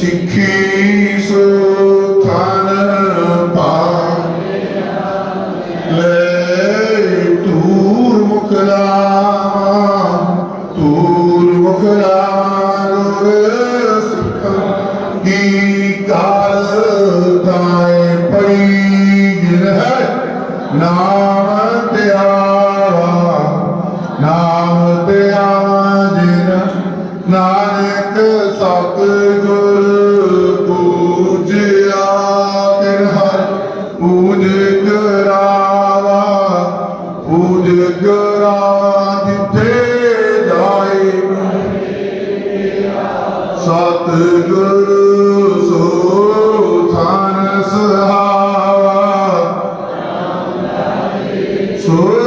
ਸਿੱਖੀ ਸੁਖਨ ਪਾ। ਲੈ ਤੂਰ ਮੁਖ ਲਾਵਾ ਤੂਰ ਮੁਖ ਲਾਵਾ ਸਿੱਖਾਂ। ਕੀ ਕਾਲ ਤਾਏ ਪੜੀ ਜਿਨ ਹੈ, ਨਾਮ ਨਾਨਕ ਸਤਿਗੁਰ ਪੂਜਿਆ ਤਿਨ ਹਰ, ਪੂਜ ਕਰਾਵਾ, ਪੂਜ ਕਰਾ ਦਿੱਤੇ ਜਾਏ। ਸਤਿਗੁਰ ਸੋ ਥਾਨ ਸਹਾਵਾ। ਸੋ